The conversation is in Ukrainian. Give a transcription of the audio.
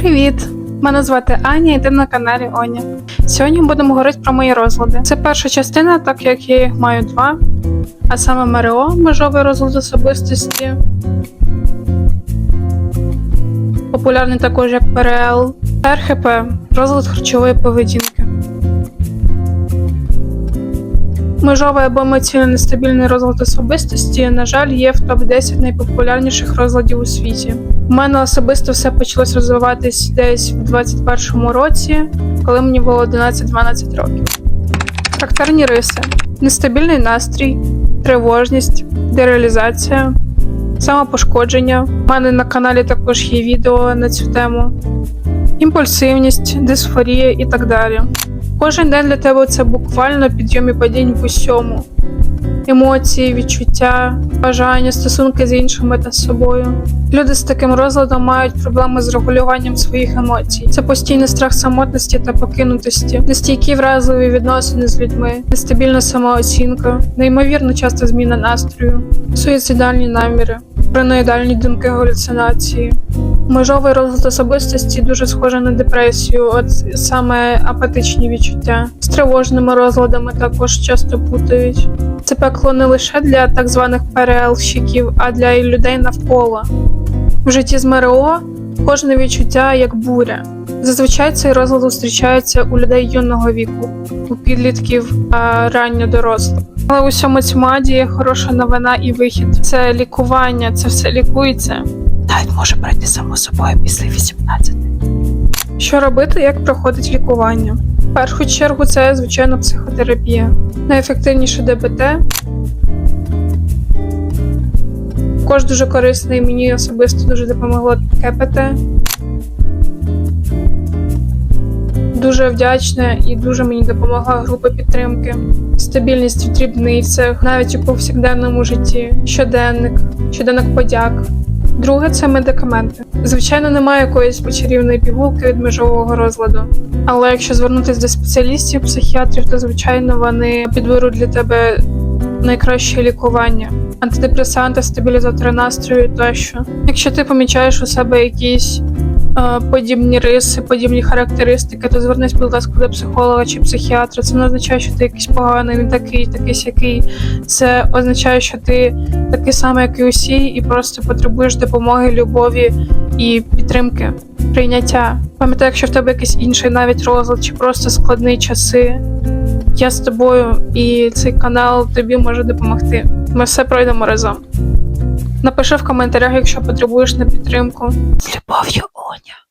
Привіт! Мене звати Аня, і ти на каналі Оня. Сьогодні будемо говорити про мої розлади. Це перша частина, так як я їх маю два, а саме МРО межовий розлад особистості. Популярний також як ПРЛ, РХП розлад харчової поведінки. Межовий або емоційно нестабільний розлад особистості, на жаль, є в топ-10 найпопулярніших розладів у світі. У мене особисто все почалось розвиватись десь в 21-му році, коли мені було 11-12 років. Характерні риси: нестабільний настрій, тривожність, дереалізація, самопошкодження. У мене на каналі також є відео на цю тему, імпульсивність, дисфорія і так далі. Кожен день для тебе це буквально підйом і падінь в усьому. Емоції, відчуття, бажання, стосунки з іншими та з собою. Люди з таким розладом мають проблеми з регулюванням своїх емоцій. Це постійний страх самотності та покинутості, нестійкі вразливі відносини з людьми, нестабільна самооцінка, неймовірно часто зміна настрою, суїцидальні наміри, параноїдальні думки галюцинації. Межовий розлад особистості дуже схожий на депресію, от саме апатичні відчуття. З тривожними розладами також часто путають. Це пекло не лише для так званих ПРЛ-щиків, а для і людей навколо. В житті з МРО кожне відчуття як буря. Зазвичай цей розлад зустрічається у людей юного віку, у підлітків ранньо дорослих. Але у цьому аді є хороша новина і вихід. Це лікування, це все лікується. Навіть може пройти само собою після 18. Що робити, як проходить лікування? В першу чергу це звичайно психотерапія. Найефективніше ДБТ. Також дуже корисний, мені особисто дуже допомогло КПТ. Дуже вдячна і дуже мені допомогла група підтримки. Стабільність в дрібницях, навіть у повсякденному житті, щоденник, щоденник подяк. Друге це медикаменти. Звичайно, немає якоїсь почарівної пігулки від межового розладу. Але якщо звернутися до спеціалістів, психіатрів, то звичайно вони підберуть для тебе найкраще лікування. Антидепресанти, стабілізатори настрою тощо. Якщо ти помічаєш у себе якісь подібні риси, подібні характеристики, то звернись, будь ласка, до психолога чи психіатра. Це не означає, що ти якийсь поганий, не такий, такий сякий. Це означає, що ти такий самий, як і усі, і просто потребуєш допомоги, любові і підтримки, прийняття. Пам'ятай, якщо в тебе якийсь інший навіть розлад, чи просто складні часи. Я з тобою, і цей канал тобі може допомогти. Ми все пройдемо разом. Напиши в коментарях, якщо потребуєш на підтримку. З любов'ю, Оня.